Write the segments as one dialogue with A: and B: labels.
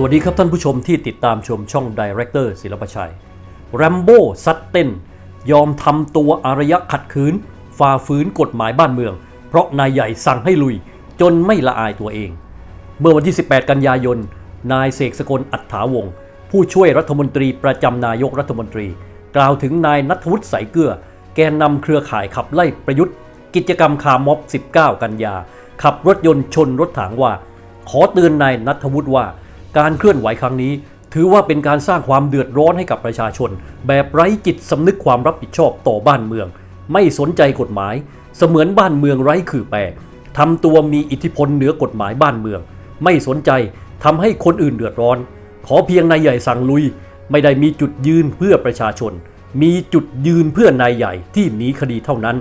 A: สวัสดีครับท่านผู้ชมที่ติดตามชมช่องดีเรคเตอร์ศิลปชัย แรมโบ้ซัดเต้น ยอมทำตัวอารยะขัดขืน ฝ่าฝืนกฎหมายบ้านเมือง เพราะนายใหญ่สั่งให้ลุย จนไม่ละอายตัวเอง เมื่อวันที่ 18 กันยายน นายเสกสกลอัฏฐาวงศ์ผู้ช่วยรัฐมนตรีประจำนายกรัฐมนตรี กล่าวถึงนายนัทวุฒิสายเกลือ แกนนำเครือข่ายขับไล่ประยุทธ์ กิจกรรมคาร์ม็อบ 19 กันยา ขับรถยนต์ชนรถถังว่า ขอเตือนนายนัทวุฒิว่า การเคลื่อนไหวครั้งนี้ ถือว่าเป็นการสร้างความเดือดร้อนให้กับประชาชน แบบไร้จิตสำนึกความรับผิดชอบต่อบ้านเมือง ไม่สนใจกฎหมาย เสมือนบ้านเมืองไร้ขื่อแปรทำตัวมีอิทธิพลเหนือกฎหมายบ้านเมือง ไม่สนใจทำให้คนอื่นเดือดร้อน ขอเพียงนายใหญ่สั่งลุย ไม่ได้มีจุดยืนเพื่อประชาชน มีจุดยืนเพื่อนายใหญ่ที่หนีคดีเท่านั้น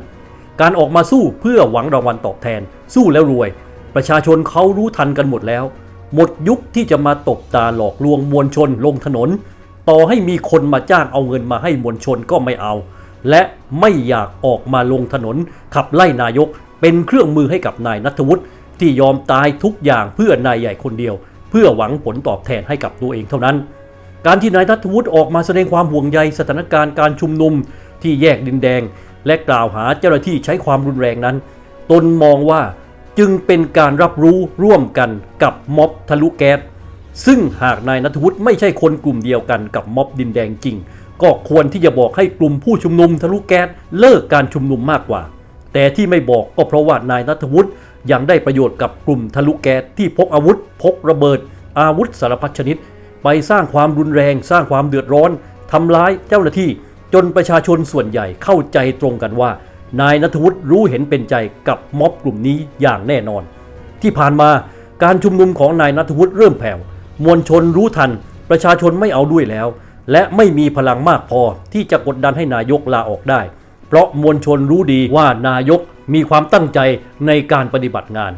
A: การออกมาสู้เพื่อหวังรางวัลตอบแทน สู้แล้วรวย ประชาชนเขารู้ทันกันหมดแล้ว หมดยุคที่จะมาตบตาหลอกลวงมวลชนลงถนน ต่อให้มีคนมาจ้างเอาเงินมาให้มวลชนก็ไม่เอา และไม่อยากออกมาลงถนน ขับไล่นายก เป็นเครื่องมือให้กับนายนัทวุฒิที่ยอมตายทุกอย่างเพื่อนายใหญ่คนเดียว เพื่อหวังผลตอบแทนให้กับตัวเองเท่านั้น การที่นายนัทวุฒิออกมาแสดงความห่วงใยสถานการณ์การชุมนุมที่แยกดินแดง และกล่าวหาเจ้าหน้าที่ใช้ความรุนแรงนั้น ตนมองว่า จึงเป็นการรับรู้ร่วมกันกับม็อบทะลุแก๊สซึ่งหากนายนัทวุฒิไม่ใช่คนกลุ่มเดียวกันกับม็อบดินแดงจริง ก็ควรที่จะบอกให้กลุ่มผู้ชุมนุมทะลุแก๊สเลิกการชุมนุมมากกว่า แต่ที่ไม่บอกก็เพราะว่านายนัทวุฒิยังได้ประโยชน์กับกลุ่มทะลุแก๊สที่พกอาวุธ พกระเบิด อาวุธสารพัดชนิด ไปสร้างความรุนแรง สร้างความเดือดร้อนทำร้ายเจ้าหน้าที่ จนประชาชนส่วนใหญ่เข้าใจตรงกันว่า นายนัทวุฒิรู้เห็นเป็นใจกับม็อบกลุ่มนี้อย่างแน่นอน ที่ผ่านมาการชุมนุมของนายนัทวุฒิเริ่มแผ่ว มวลชนรู้ทัน ประชาชนไม่เอาด้วยแล้ว และไม่มีพลังมากพอที่จะกดดันให้นายกลาออกได้ เพราะมวลชนรู้ดีว่านายกมีความตั้งใจในการปฏิบัติงาน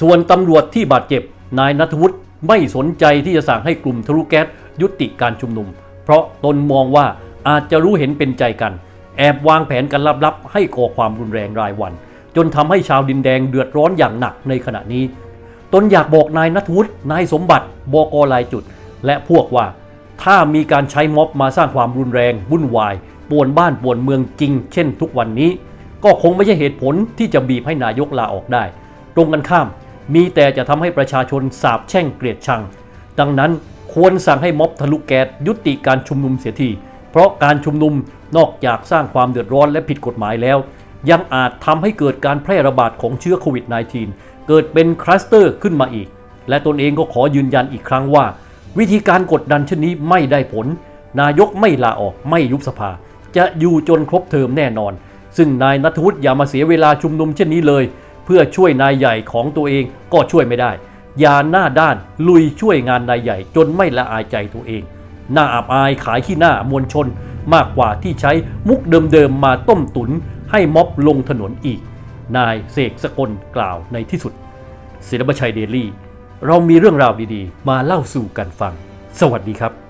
A: ส่วนตำรวจที่บาดเจ็บ นายนัทวุฒิไม่สนใจที่จะสั่งให้กลุ่มทะลุแก๊สยุติการชุมนุม เพราะตนมองว่าอาจจะรู้เห็นเป็นใจกัน แอบวางแผนกันลับๆ ให้ก่อความรุนแรงรายวัน จนทำให้ชาวดินแดงเดือดร้อนอย่างหนักในขณะนี้ ตนอยากบอกนายนัทวุฒินายสมบัติบกลายจุด และพวกว่า ถ้ามีการใช้ม็อบมาสร้างความรุนแรงวุ่นวายป่วนบ้านป่วนเมืองจริง เช่น ทุกวันนี้ ก็คงไม่ใช่เหตุผลที่จะบีบให้นายกลาออกได้ ตรงกันข้าม มีแต่จะทำให้ประชาชนสาบแช่งเกลียดชัง ดังนั้นควรสั่งให้ม็อบทะลุแก๊สยุติการชุมนุมเสียที เพราะการชุมนุมนอกจากสร้างความเดือดร้อนและผิดกฎหมายแล้ว ยังอาจทำให้เกิดการแพร่ระบาดของเชื้อโควิด -19 เกิดเป็นคลัสเตอร์ขึ้นมาอีก และตนเองก็ขอยืนยันอีกครั้งว่า วิธีการกดดันเช่นนี้ไม่ได้ผล นายกไม่ลาออกไม่ยุบสภา จะอยู่จนครบเทอมแน่นอน ซึ่งนายนัทวุฒิอย่ามาเสียเวลาชุมนุมเช่นนี้เลย เพื่อช่วยนายใหญ่ของตัวเองก็ช่วยไม่ได้อย่าหน้าด้านลุยช่วยงานนายใหญ่จนไม่ละอายใจตัวเอง น้าอับอายขายขี้หน้ามวลชน มากกว่าที่ใช้มุกเดิมๆมาต้มตุนให้ม็อบลงถนนอีก นายเสกสกลกล่าวในที่สุดศิลปชัยเดลี่ เรามีเรื่องราวดีๆ มาเล่าสู่กันฟัง สวัสดีครับ